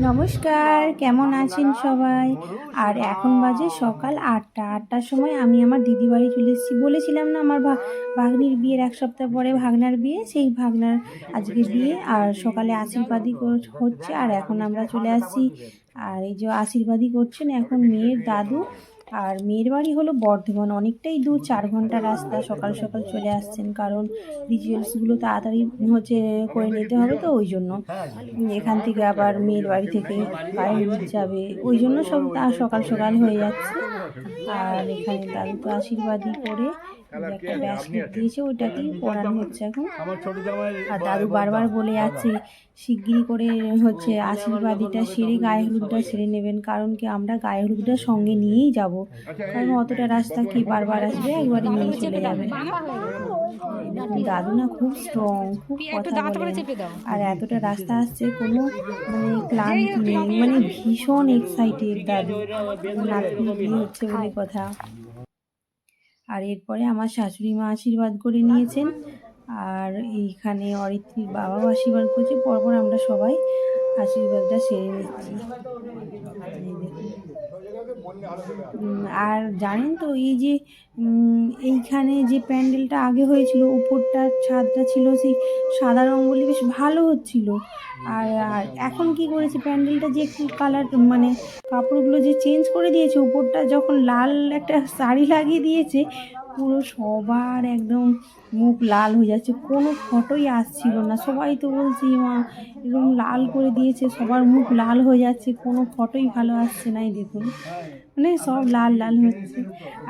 নমস্কার কেমন আছেন সবাই? আর এখন বাজে সকাল আটটা। আটটার সময় আমি আমার দিদি বাড়ি চলে এসেছি। বলেছিলাম না আমার ভাগ্নির বিয়ের এক সপ্তাহ পরে ভাগনার বিয়ে সেই ভাগনার আজকে বিয়ে। আর সকালে আশীর্বাদই হচ্ছে। আর এখন আমরা চলে আসছি। আর এই যে আশীর্বাদই করছেন এখন মেয়ের দাদু। আর মেয়ের বাড়ি হলো বর্ধমান। অনেকটাই দূর, চার ঘণ্টা রাস্তা, সকাল সকাল চলে আসছেন। কারণ রিচুয়ালসগুলো তাড়াতাড়ি হচ্ছে করে নিতে হবে তো, ওই জন্য। এখান থেকে আবার মেয়ের বাড়ি থেকে হলুদ যাবে। ওই জন্য সব তা সকাল সকাল হয়ে যাচ্ছে। আর এখানে দাদুকে আশীর্বাদই করে একটা ব্যাসলেট দিয়েছে, ওইটাকেই পড়ানো হচ্ছে এখন। আর দাদু বারবার বলে যাচ্ছে শিগগিরি করে হচ্ছে আশীর্বাদীটা সেরে গায়ে হলুদটা সেরে নেবেন। কারণ কি, আমরা গায়ে হলুদটা সঙ্গে নিয়েই যাব। কারণ অতটা রাস্তা কি বারবার আসবে? একবারে নিয়ে চলে যাবে। দাদু না খুব স্ট্রং খুব কথা বলে। আর এতটা রাস্তা আসছে কোনো মানে ক্লান্তি নেই মানে ভীষণ এক্সাইটেড দাদু। নাতনি বিয়ে হচ্ছে বলে কথা। আর এরপরে আমার শাশুড়ি মা আশীর্বাদ করে নিয়েছেন। আর এইখানে অরিত্রীর বাবাও আশীর্বাদ করছে। পরপর আমরা সবাই আশীর্বাদটা সেরে নিচ্ছি। আর জানেন তো, এই যে এইখানে যে প্যান্ডেলটা আগে হয়েছিল, উপরটা, ছাদটা ছিল, সেই সাদা রঙ বলে বেশ ভালো হচ্ছিল। আর আর এখন কি করেছে, প্যান্ডেলটা যে একটু কালার মানে কাপড়গুলো যে চেঞ্জ করে দিয়েছে, উপরটা যখন লাল একটা শাড়ি লাগিয়ে দিয়েছে পুরো সবার একদম মুখ লাল হয়ে যাচ্ছে। কোনো ফটোই আসছিল না। সবাই তো বলছি, মা, এরকম লাল করে দিয়েছে, সবার মুখ লাল হয়ে যাচ্ছে, কোনো ফটোই ভালো আসছে না। এই দেখুন মানে সব লাল লাল হচ্ছে।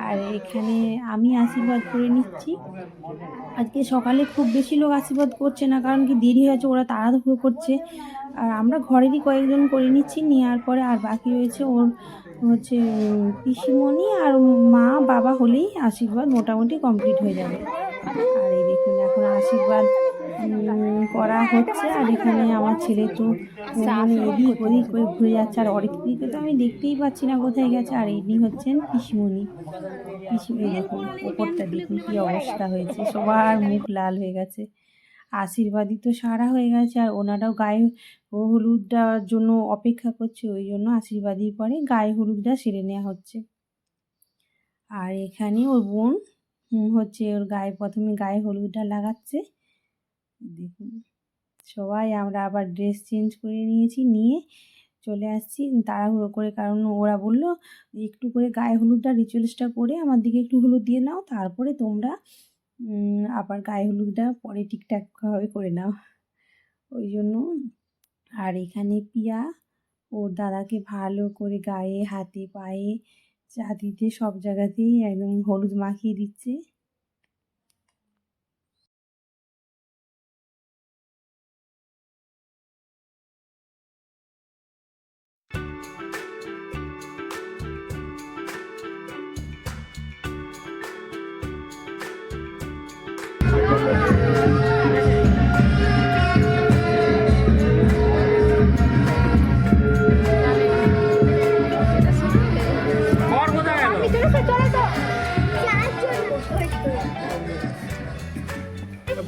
আর এখানে আমি আশীর্বাদ করে নিচ্ছি। আজকে সকালে খুব বেশি লোক আশীর্বাদ করছে না, কারণ কি দেরি হয়েছে, ওরা তাড়াহুড়ো করছে। আর আমরা ঘরেরই কয়েকজন করে নিচ্ছি, নেওয়ার পরে আর বাকি রয়েছে ওর হচ্ছে, পিসিমণি আর মা, বাবা হলেই আশীর্বাদ মোটামুটি কমপ্লিট হয়ে যাবে। আর এই দেখুন, এখন আশীর্বাদ করা হচ্ছে। আর এখানে আমার ছেলে তো মানে এদিক ওদিক করে ঘুরে যাচ্ছে। আর অরিত্রিকে তো আমি দেখতেই পাচ্ছি না কোথায় গেছে। আর ইনি হচ্ছেন পিসিমণি। পিসি এই দেখুন, ওপরটা দেখুন কী অবস্থা হয়েছে। সবার মুখ লাল হয়ে গেছে। আশীর্বাদই তো সারা হয়ে গেছে। আর ওনারাও গায়ে হলুদটার জন্য অপেক্ষা করছে, ওই জন্য আশীর্বাদই পরে গায়ে হলুদটা সেরে নেওয়া হচ্ছে। আর এখানে ওর বোন হচ্ছে ওর গায়ে প্রথমে গায়ে হলুদটা লাগাচ্ছে। দেখুন, সবাই আমরা আবার ড্রেস চেঞ্জ করে নিয়েছি, নিয়ে চলে আসছি তাড়াহুড়ো করে। কারণ ওরা বলল, একটু করে গায়ে হলুদটা রিচুয়ালসটা করে আমার দিকে একটু হলুদ দিয়ে নাও, তারপরে তোমরা আবার গায়ে হলুদটা পরে ঠিকঠাকভাবে করে নাও। ওই জন্য। আর এখানে পিয়া ওর দাদাকে ভালো করে গায়ে, হাতে, পায়ে চা দিতে সব জায়গাতেই একদম হলুদ মাখিয়ে দিচ্ছে।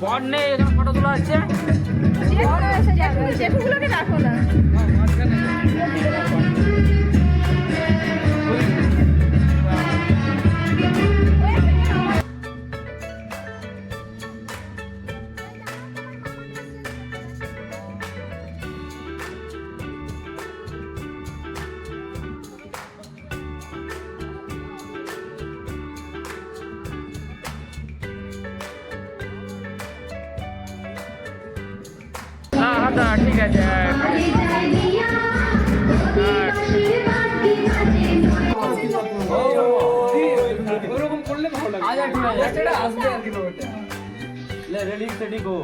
বর নেই এখানে ফটো তোলা হচ্ছে জেঠুগুলোকে রাখো না। হ্যাঁ আচ্ছা ঠিক আছে ওরকম করলে ভালো লাগে আচ্ছা ঠিক আছে সেটা আসবে আর কি ওটা রেডি গো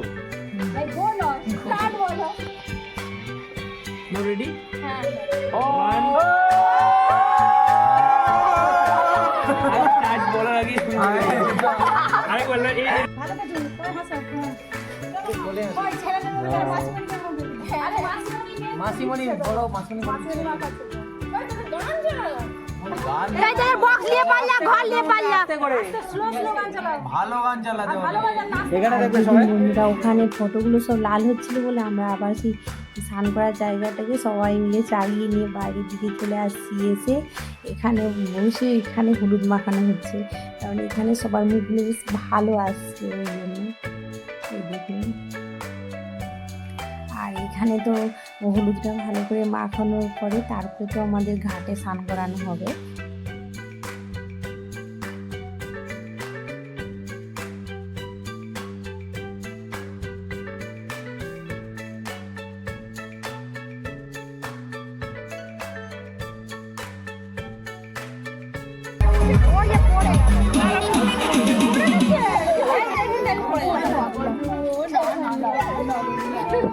বলো স্টার্ট বলো নো রেডি হ্যাঁ। ওয়ান স্টার্ট বলার আগে আরে এই ভালো করে হাসো ওখানে ফটোগুলো সব লাল হচ্ছিল বলে আমরা আবার সেই স্নান করার জায়গাটাকে সবাই মিলে চালিয়ে নিয়ে বাইরের দিকে চলে আসছি এসে। এখানে বসে এখানে হলুদ মাখানো হচ্ছে। কারণ এখানে সবার মুখগুলো বেশ ভালো আসছে ওই জন্য। দেখুন। এখানে তো হলুদটা ভালো করে মাখানোর পরে তারপরে তো আমাদের ঘাটে স্নান করানো হবে।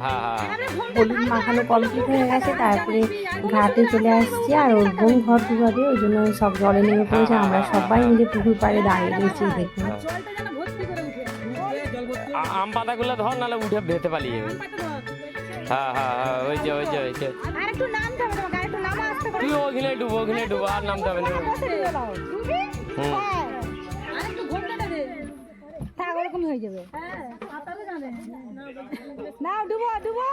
হলুদ মাখানো কমপ্লিট হয়ে গেছে তারপরে ঘাটে চলে আসছি আর ওর বোন ঘর ডুবাবে ওই জন্য সব জলে নেমে পড়েছে আমরা সবাই মিলে পুকুর পাড়ে দাঁড়িয়ে রয়েছি দেখুন। আম পাতাগুলো ধর নাহলে উঠে ভেতে পালিয়ে যাবে। হ্যাঁ হ্যাঁ হ্যাঁ ওই যে ওই যে ওই যে। নামা তুই ওখানে ডুবো ওখানে ডুবো আর নামতে হবে না। হুম। হয়ে। যাবে। নাও ডুবো ডুবো।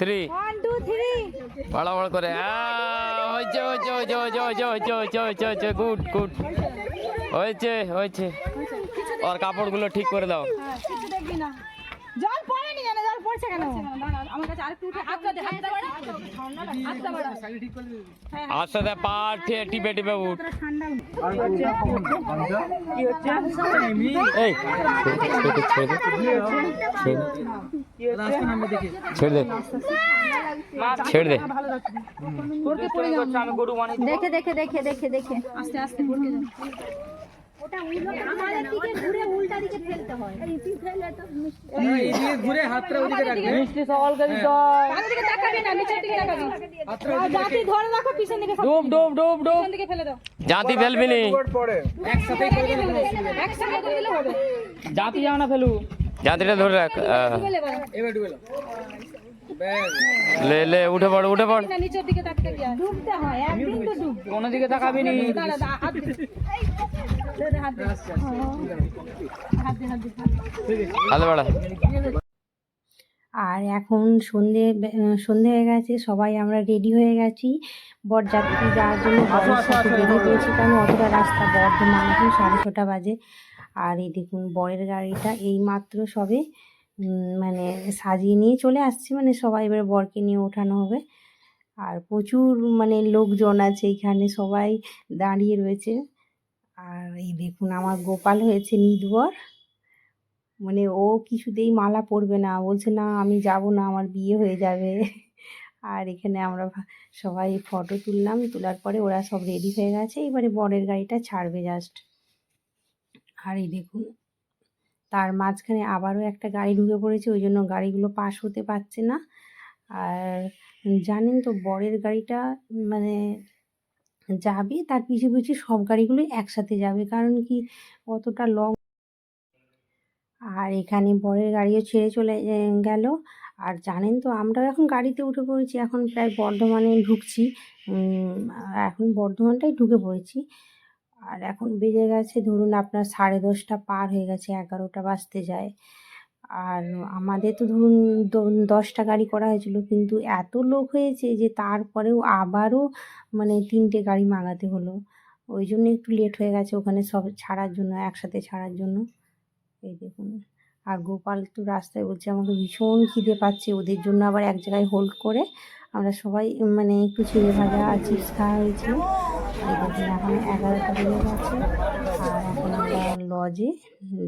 থ্রি ওয়ান টু থ্রি করে। হয়েছে হয়েছে হয়েছে হয়েছে হয়েছে হয়েছে হয়েছে হয়েছে হয়েছে গুড গুড হয়েছে হয়েছে। ওর কাপড়গুলো ঠিক করে দাও। না। জল পড়েনি জানো জল পড়ছে কেন? আমার কাছে আরেকটু উঠে হাতটা দে হাতটা বাড়া হাতটা বাড়া আস্তে আস্তে পা টিপে টিপে উঠ। এই ছেড়ে দে, ছেড়ে ছেড়ে দে। ছেড়ে দে। দেখে দেখে দেখে দেখে দেখে আস্তে আস্তে পড়কে যাও ওটা আমাদের দিকে ঘুরে উল্টা দিকে ফেলতে হয়। এই ফেলে তো এদিকে ঘুরে হাতটা ওদিকে রাখবে। মিষ্টি সকলকে দিতে কানের দিকে তাকাবি না নিচের দিকে তাকাবি। আর জাতি ধরে রাখো পিছন দিকে ডুব ডুব ডুব ডুব। পিছন দিকে ফেলে দাও। জাতি ফেলবি নি। পড়ে। একসাথে করে দিলে হবে। জাতি যাও না ফেলু। জাতিটা ধরে রাখ এবার ডুবে দাও লে লে উঠে পড় উঠে পড়। না নিচের দিকে তাকাবি ডুবতে হয় একদিন তো ডুব কোন দিকে তাকাবি নি? দাঁড়া দাঁড়া হাত দে দে, দে, হাত দে। হাত দে হাত দে হাতে বাড়া আর এখন সন্ধে সন্ধে হয়ে গেছে সবাই আমরা রেডি হয়ে গেছি। বরযাত্রী যাওয়ার জন্য বরের সাথে বেরিয়ে পড়েছি কারণ অতটা রাস্তা বর্ধমান এখন সাড়ে ছটা বাজে। আর এই দেখুন বরের গাড়িটা এই মাত্র সবে মানে সাজিয়ে নিয়ে চলে আসছি। মানে সবাই এবার বরকে নিয়ে ওঠানো হবে। আর প্রচুর মানে লোকজন আছে এখানে, সবাই দাঁড়িয়ে রয়েছে। আর এই দেখুন আমার গোপাল হয়েছে নিদবর মানে ও কিছুতেই মালা পরবে না। বলছে, না, আমি যাব না, আমার বিয়ে হয়ে যাবে। আর এখানে আমরা সবাই ফটো তুললাম। তোলার পরে ওরা সব রেডি হয়ে গেছে। এবারে বরের গাড়িটা ছাড়বে জাস্ট আর এই দেখুন তার মাঝখানে আবারও একটা গাড়ি ঢুকে পড়েছে, ওই জন্য গাড়িগুলো পাস হতে পারছে না। আর জানেন তো, বরের গাড়িটা মানে যাবে, তার পিছু পিছু সব গাড়িগুলোই একসাথে যাবে, কারণ কি অতটা লং আর এখানে বরের গাড়িও ছেড়ে চলে গেল। আর জানেন তো, আমরাও এখন গাড়িতে উঠে পড়েছি, এখন প্রায় বর্ধমানে ঢুকছি। এখন বর্ধমানটাই ঢুকে পড়েছি। আর এখন বেজে গেছে, ধরুন আপনার সাড়ে দশটা পার হয়ে গেছে, এগারোটা বাজতে যায়। আর আমাদের তো ধরুন দশটা গাড়ি করা হয়েছিল, কিন্তু এত লোক হয়েছে যে তারপরেও আবারও মানে তিনটে গাড়ি মাগাতে হলো। ওই জন্য একটু লেট হয়ে গেছে ওখানে সব ছাড়ার জন্য, একসাথে ছাড়ার জন্য। এই দেখুন, আর গোপাল তো রাস্তায় বলছে, আমাকে ভীষণ খিদে পাচ্ছে, ওদের জন্য আবার এক জায়গায় হোল্ড করে আমরা সবাই মানে একটু চিড়ে ভাজা আর চিপস খাওয়া হয়েছিল। এই এখন এগারোটা বেজে গেছে, আর এখন আমরা লজে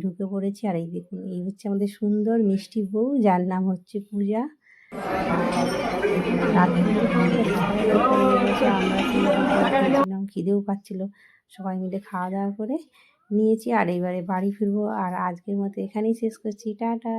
ঢুকে পড়েছি, আর এই দেখুন, এই হচ্ছে আমাদের সুন্দর মিষ্টি বউ, যার নাম হচ্ছে পূজা। আমরা খিদেও পাচ্ছিল, সবাই মিলে খাওয়া দাওয়া করে নিয়েছি, আর এবারে বাড়ি ফিরবো, আর আজকের মতো এখানেই শেষ করছি, টাটা।